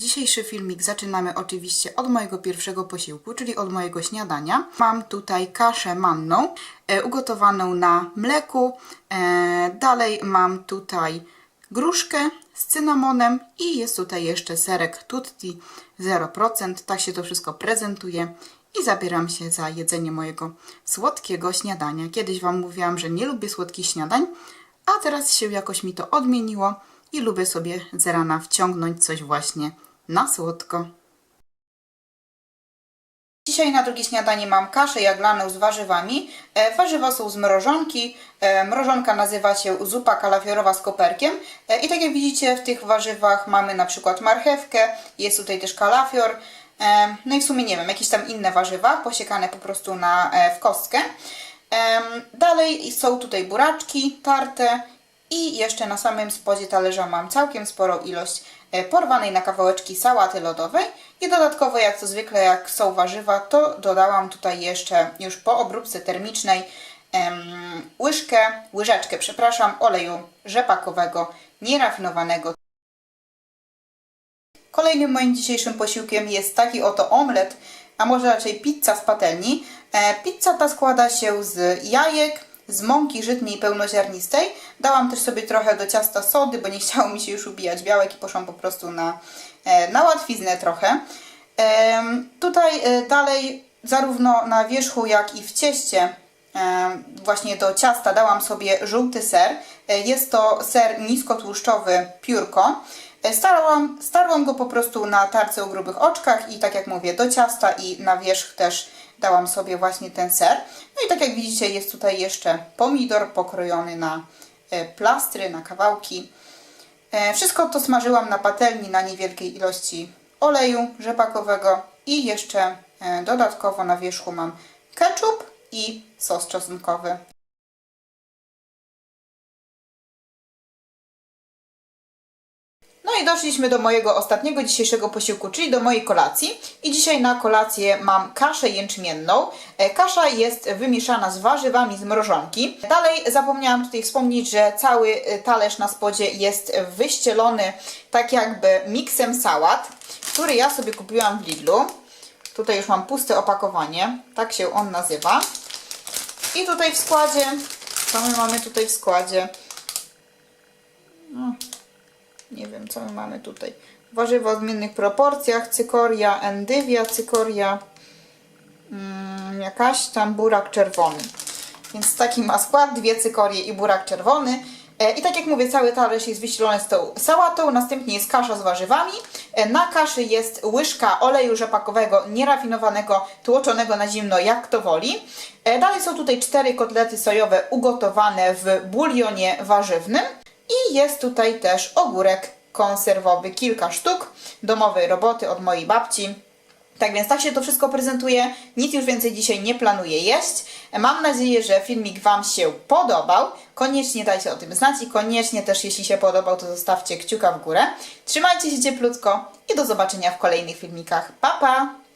Dzisiejszy filmik zaczynamy oczywiście od mojego pierwszego posiłku, czyli od mojego śniadania. Mam tutaj kaszę manną, e, ugotowaną na mleku. E, dalej mam tutaj gruszkę z cynamonem i jest tutaj jeszcze serek tutti 0%. Tak się to wszystko prezentuje. I zabieram się za jedzenie mojego słodkiego śniadania. Kiedyś Wam mówiłam, że nie lubię słodkich śniadań, a teraz się jakoś mi to odmieniło i lubię sobie z rana wciągnąć coś właśnie na słodko. Dzisiaj na drugie śniadanie mam kaszę jaglaną z warzywami. E, warzywa są z mrożonki. E, mrożonka nazywa się zupa kalafiorowa z koperkiem. E, I tak jak widzicie w tych warzywach mamy na przykład marchewkę, jest tutaj też kalafior. No i w sumie nie wiem, jakieś tam inne warzywa posiekane po prostu na, w kostkę. Dalej są tutaj buraczki tarte i jeszcze na samym spodzie talerza mam całkiem sporą ilość porwanej na kawałeczki sałaty lodowej i dodatkowo jak to zwykle jak są warzywa to dodałam tutaj jeszcze już po obróbce termicznej łyżkę, łyżeczkę przepraszam oleju rzepakowego nierafinowanego Kolejnym moim dzisiejszym posiłkiem jest taki oto omlet, a może raczej pizza z patelni. E, pizza ta składa się z jajek, z mąki żytniej pełnoziarnistej. Dałam też sobie trochę do ciasta sody, bo nie chciało mi się już ubijać białek i poszłam po prostu na, e, na łatwiznę trochę. Tutaj e, dalej zarówno na wierzchu jak i w cieście e, właśnie do ciasta dałam sobie żółty ser. Jest to ser niskotłuszczowy piórko. E, Starałam, starłam go po prostu na tarce o grubych oczkach i tak jak mówię, do ciasta i na wierzch też dałam sobie właśnie ten ser. No i tak jak widzicie jest tutaj jeszcze pomidor pokrojony na e, plastry, na kawałki. E, Wszystko to smażyłam na patelni na niewielkiej ilości oleju rzepakowego i jeszcze dodatkowo na wierzchu mam ketchup i sos czosnkowy. No i doszliśmy do mojego ostatniego dzisiejszego posiłku, czyli do mojej kolacji. I dzisiaj na kolację mam kaszę jęczmienną. E, Kasza jest wymieszana z warzywami z mrożonki. Dalej zapomniałam tutaj wspomnieć, że cały e, talerz na spodzie jest wyścielony tak jakby miksem sałat, który ja sobie kupiłam w Lidlu. Tutaj już mam puste opakowanie, tak się on nazywa. I tutaj w składzie, co my mamy tutaj w składzie? No, nie wiem, co my mamy tutaj. Warzywa o zmiennych proporcjach, cykoria, endywia, cykoria, mm, jakaś tam burak czerwony. Więc taki ma skład, dwie cykorie i burak czerwony. E, I tak jak mówię, cały talerz jest wyścielony z tą sałatą, następnie jest kasza z warzywami. E, Na kaszy jest łyżka oleju rzepakowego, nierafinowanego, tłoczonego na zimno, jak kto woli. E, Dalej są tutaj cztery kotlety sojowe ugotowane w bulionie warzywnym. I jest tutaj też ogórek konserwowy, kilka sztuk domowej roboty od mojej babci. Tak więc tak się to wszystko prezentuje. Nic już więcej dzisiaj nie planuję jeść. Mam nadzieję, że filmik Wam się podobał. Koniecznie dajcie o tym znać i koniecznie też jeśli się podobał, to zostawcie kciuka w górę. Trzymajcie się cieplutko i do zobaczenia w kolejnych filmikach. Pa, pa!